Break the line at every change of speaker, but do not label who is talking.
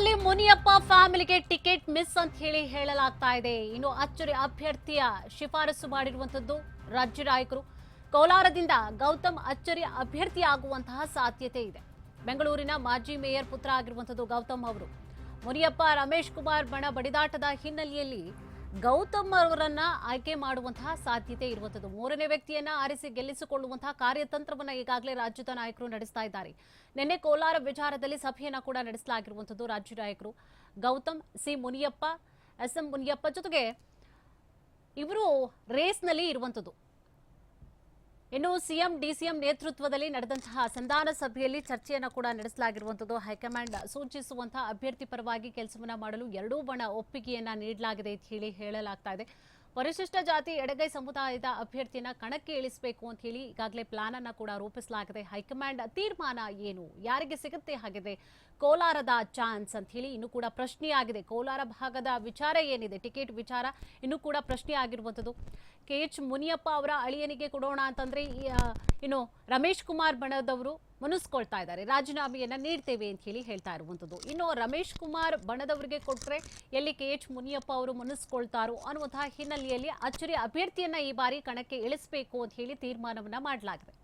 ಕೋಲಾರದಲ್ಲಿ ಮುನಿಯಪ್ಪ ಫ್ಯಾಮಿಲಿಗೆ ticket miss ಅಂತ ಹೇಳಿ ಹೇಳಲಾಗ್ತಾ ಇದೆ. ಇನ್ನು ಅಚ್ಚರಿ ಅಭ್ಯರ್ಥಿಯ ಶಿಫಾರಸು ಮಾಡಿರುವಂತದ್ದು ರಾಜ್ಯ ನಾಯಕರು. ಕೋಲಾರದಿಂದ ಗೌತಮ್ ಅಚ್ಚರಿ ಅಭ್ಯರ್ಥಿ ಆಗುವಂತಹ ಸಾಧ್ಯತೆ ಇದೆ. ಬೆಂಗಳೂರಿನ ಮಾಜಿ ಮೇಯರ್ ಪುತ್ರ ಆಗಿರುವಂತದ್ದು ಗೌತಮ್ ಅವರು. ಮುನಿಯಪ್ಪ, ರಮೇಶ್ ಕುಮಾರ್ ಬಣ ಬಡಿದಾಟದ ಹಿನ್ನೆಲೆಯಲ್ಲಿ ಗೌತಮ್ ಅವರನ್ನ ಆಯ್ಕೆ ಮಾಡುವಂತಹ ಸಾಧ್ಯತೆ ಇರುವಂತದ್ದು ಮೂರನೇ ವ್ಯಕ್ತಿಯನ್ನ ಆರಿಸಿ ಗೆಲ್ಲಿಸಿಕೊಳ್ಳುವಂತಹ ಕಾರ್ಯತಂತ್ರವನ್ನ ಈಗಾಗಲೇ ರಾಜ್ಯದ ನಾಯಕರು ನಡೆಸ್ತಾ ಇದ್ದಾರೆ. ನಿನ್ನೆ ಕೋಲಾರ ವಿಚಾರದಲ್ಲಿ ಸಭೆಯನ್ನ ಕೂಡ ನಡೆಸಲಾಗಿರುವಂತದ್ದು ರಾಜ್ಯ ನಾಯಕರು. Gautam, C Muniyappa, S M Muniyappa ಜೊತೆಗೆ ಇವರು ರೇಸ್ನಲ್ಲಿ ಇರುವಂತದ್ದು ಇನ್ನು ಸಿಎಂ, ಡಿಸಿಎಂ ನೇತೃತ್ವದಲ್ಲಿ ನಡೆದಂತಹ ಸಂಧಾನ ಸಭೆಯಲ್ಲಿ ಚರ್ಚೆಯನ್ನ ಕೂಡ ನಡೆಸಲಾಗಿರುವಂತದ್ದು ಹೈಕಮಾಂಡ್ ಸೂಚಿಸುವಂತಹ ಅಭ್ಯರ್ಥಿ ಪರವಾಗಿ ಕೆಲಸವನ್ನ ಮಾಡಲು ಎರಡೂ ಬಣ ಒಪ್ಪಿಗೆಯನ್ನ ನೀಡಲಾಗಿದೆ ಅಂತ ಹೇಳಿ ಹೇಳಲಾಗ್ತಾ ಇದೆ. ಪರಿಶಿಷ್ಟ ಜಾತಿ ಎಡಗೈ ಸಮುದಾಯದ ಅಭ್ಯರ್ಥಿಯನ್ನ ಕಣಕ್ಕೆ ಇಳಿಸಬೇಕು ಅಂತ ಹೇಳಿ ಈಗಾಗಲೇ ಪ್ಲಾನ್ ಅನ್ನ ಕೂಡ ರೂಪಿಸಲಾಗಿದೆ. ಹೈಕಮಾಂಡ್ ತೀರ್ಮಾನ ಏನು? ಯಾರಿಗೆ ಸಿಗುತ್ತೆ ಹಾಗಿದೆ? ಕೋಲಾರದ ಚಾನ್ಸ್ ಅಂತ ಹೇಳಿ ಇನ್ನು ಕೂಡ ಪ್ರಶ್ನೆಯಾಗಿದೆ. ಕೋಲಾರ ಭಾಗದ ವಿಚಾರ ಏನಿದೆ? ಟಿಕೆಟ್ ವಿಚಾರ ಇನ್ನು ಕೂಡ ಪ್ರಶ್ನೆ ಆಗಿರುವಂಥದ್ದು ಕೆ ಎಚ್ ಮುನಿಯಪ್ಪ ಅವರ ಅಳಿಯನಿಗೆ ಕೊಡೋಣ ಅಂತಂದ್ರೆ ಇನ್ನು ರಮೇಶ್ ಕುಮಾರ್ ಬಣದವರು ಮನಸ್ಕೊಳ್ತಾ ಇದ್ದಾರೆ. ರಾಜೀನಾಮೆಯನ್ನು ನೀಡ್ತೇವೆ ಅಂತ ಹೇಳಿ ಹೇಳ್ತಾ ಇರುವಂಥದ್ದು ಇನ್ನು ರಮೇಶ್ ಕುಮಾರ್ ಬಣದವರಿಗೆ ಕೊಟ್ಟರೆ ಎಲ್ಲಿ ಕೆ ಎಚ್ ಮುನಿಯಪ್ಪ ಅವರು ಮುನಿಸ್ಕೊಳ್ತಾರೋ ಅನ್ನುವಂತಹ ಹಿನ್ನೆಲೆಯಲ್ಲಿ ಅಚ್ಚರಿ ಅಭ್ಯರ್ಥಿಯನ್ನು ಈ ಬಾರಿ ಕಣಕ್ಕೆ ಇಳಿಸಬೇಕು ಅಂತ ಹೇಳಿ ತೀರ್ಮಾನವನ್ನು ಮಾಡಲಾಗಿದೆ.